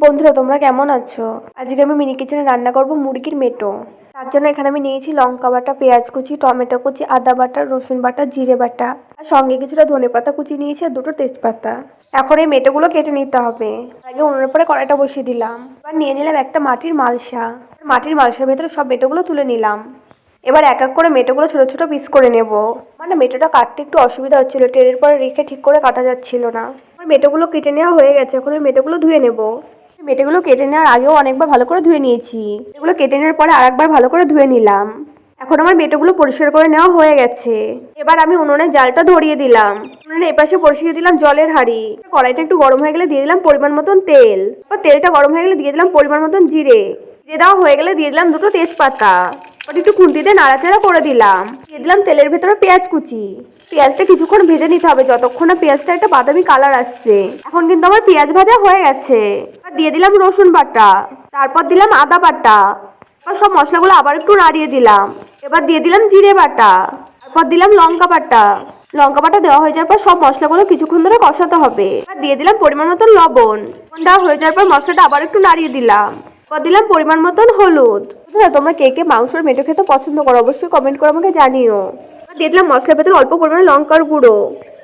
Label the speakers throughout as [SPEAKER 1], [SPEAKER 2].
[SPEAKER 1] বন্ধুরা, তোমরা কেমন আছো? আজকে আমি মিনি কিচেনে রান্না করব মুরগির মেটো। তার জন্য এখানে আমি নিয়েছি লঙ্কা বাটা, পেঁয়াজ কুচি, টমেটো কুচি, আদা বাটা, রসুন বাটা, জিরে বাটা। আর সঙ্গে কিছুটা ধনে পাতা কুচি নিয়েছি আর দুটো তেজপাতা। এখন এই মেটোগুলো কেটে নিতে হবে। আগে উনুনের পরে কড়াইটা বসিয়ে দিলাম। এবার নিয়ে নিলাম একটা মাটির মালসা। মাটির মালসার ভেতরে সব মেটোগুলো তুলে নিলাম। এবার এক এক করে মেটোগুলো ছোটো ছোটো পিস করে নেব। মানে মেটোটা কাটতে একটু অসুবিধা হচ্ছিল ট্রেনের পরে রেখে ঠিক করে কাটা যাচ্ছিল না। মেটোগুলো কেটে নেওয়া হয়ে গেছে, এখন ওই মেটোগুলো ধুয়ে নেব। মেটেগুলো কেটে নেওয়ার আগেও অনেকবার ভালো করে ধুয়ে নিয়েছি। এগুলো কেটে নেওয়ার পরে আরেকবার ভালো করে ধুয়ে নিলাম। এখন আমার মেটেগুলো পরিষ্কার করে নেওয়া হয়ে গেছে। এবার আমি উনুনে জালটা ধরিয়ে দিলাম। উনুনে এপাশে বসিয়ে দিলাম জলের হাঁড়ি। কড়াইটা একটু গরম হয়ে গেলে দিয়ে দিলাম পরিমাণ মতন তেল। বা তেলটা গরম হয়ে গেলে দিয়ে দিলাম পরিমাণ মতন জিরে। জিরে দেওয়া হয়ে গেলে দিয়ে দিলাম দুটো তেজপাতা। ওটা একটু খুন্তিতে নাড়াচাড়া করে দিলাম। দিয়ে দিলাম তেলের ভেতরে পেঁয়াজ কুচি। পেঁয়াজটা কিছুক্ষণ ভেজে নিতে হবে। যতক্ষণ না পেঁয়াজটা একটা বাদামি কালার আসছে। এখন কিন্তু আমার পেঁয়াজ ভাজা হয়ে গেছে। আর দিয়ে দিলাম রসুন বাটা, তারপর দিলাম আদা বাটা। এবার সব মশলাগুলো আবার একটু নাড়িয়ে দিলাম। এবার দিয়ে দিলাম জিরে বাটা, তারপর দিলাম লঙ্কা বাটা। লঙ্কা বাটা দেওয়া হয়ে যাওয়ার পর সব মশলাগুলো কিছুক্ষণ ধরে কষাতে হবে। আর দিয়ে দিলাম পরিমাণ মতন লবণ। লবণ দেওয়া হয়ে যাওয়ার পর মশলাটা আবার একটু নাড়িয়ে দিলাম। এবার দিলাম পরিমাণ মতন হলুদ। তোমরা কে কে মাংসর মেটো খেতে পছন্দ করো অবশ্যই কমেন্ট করে আমাকে জানিও। আর দিয়ে দিলাম মশলার ভেতরে অল্প পরিমাণে লঙ্কার গুঁড়ো।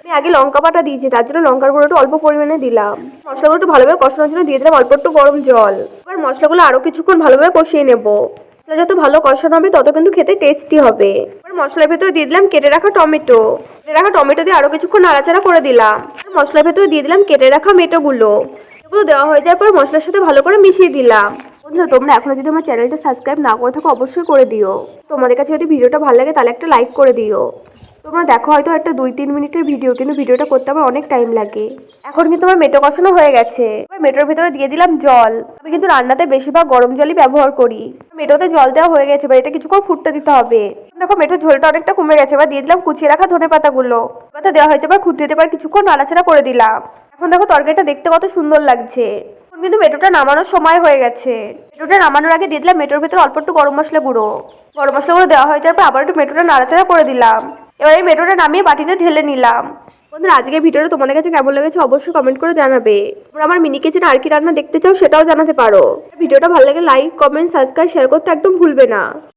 [SPEAKER 1] আমি আগে লঙ্কা বাটা দিয়েছি, তার জন্য লঙ্কার গুঁড়োটা অল্প পরিমাণে দিলাম। মশলাগুলো একটু ভালোভাবে কষানোর জন্য দিয়ে দিলাম অল্প একটু গরম জল। এবার মশলাগুলো আরও কিছুক্ষণ ভালোভাবে কষিয়ে নেব। মশলা যত ভালো কষানো হবে, তত কিন্তু খেতে টেস্টি হবে। এবার মশলার ভেতরে দিয়ে দিলাম কেটে রাখা টমেটো। কেটে রাখা টমেটো দিয়ে আরও কিছুক্ষণ নাড়াচাড়া করে দিলাম। মশলার ভেতরে দিয়ে দিলাম কেটে রাখা মেটোগুলো। এগুলো দেওয়া হয়ে যাওয়ার পর মশলার সাথে ভালো করে মিশিয়ে দিলাম। বন্ধুরা, তোমরা এখনও যদি আমার চ্যানেলটা সাবস্ক্রাইব না করে থাকো, অবশ্যই করে দিও। তোমাদের কাছে যদি ভিডিওটা ভালো লাগে, তাহলে একটা লাইক করে দিও। তোমরা দেখো হয়তো একটা দুই তিন মিনিটের ভিডিও কিন্তু ভিডিওটা করতে আমার অনেক টাইম লাগে। এখন কিন্তু আমার মেটো কষানো হয়ে গেছে। মেটোর ভিতরে দিয়ে দিলাম জল। আমি কিন্তু রান্নাতে বেশিরভাগ গরম জলই ব্যবহার করি। মেটোতে জল দেওয়া হয়ে গেছে, এবার এটা কিছুক্ষণ ফুটতে দিতে হবে। দেখো মেটোর ঝোলটা অনেকটা কমে গেছে। এবার দিয়ে দিলাম কুচিয়ে রাখা ধনে পাতাগুলো। পাতা দেওয়া হয়েছে, এবার খুঁজতে এবার কিছুক্ষণ নাড়াচাড়া করে দিলাম। এখন দেখো, তরকারিটা দেখতে কত সুন্দর লাগছে। এখন কিন্তু মেটোটা নামানোর সময় হয়ে গেছে। মেটোটা নামানোর আগে দিয়ে দিলাম মেটোর ভেতরে অল্প একটু গরম মশলা গুঁড়ো। গরম মশলা গুঁড়ো দেওয়া হয়ে যাওয়ার পর আবার একটু মেটোটা নাড়াচাড়া করে দিলাম। এবার এই মেটোটা নামিয়ে বাটিতে ঢেলে নিলাম। বন্ধুরা, আজকের ভিডিওটা তোমাদের কাছে কেমন লেগেছে অবশ্যই কমেন্ট করে জানাবে। তোমরা আমার মিনি কিচেন আর কি রান্না দেখতে চাও সেটাও জানাতে পারো। ভিডিওটা ভালো লাগে লাইক কমেন্ট সাবস্ক্রাইব শেয়ার করতে একদম ভুলবে না।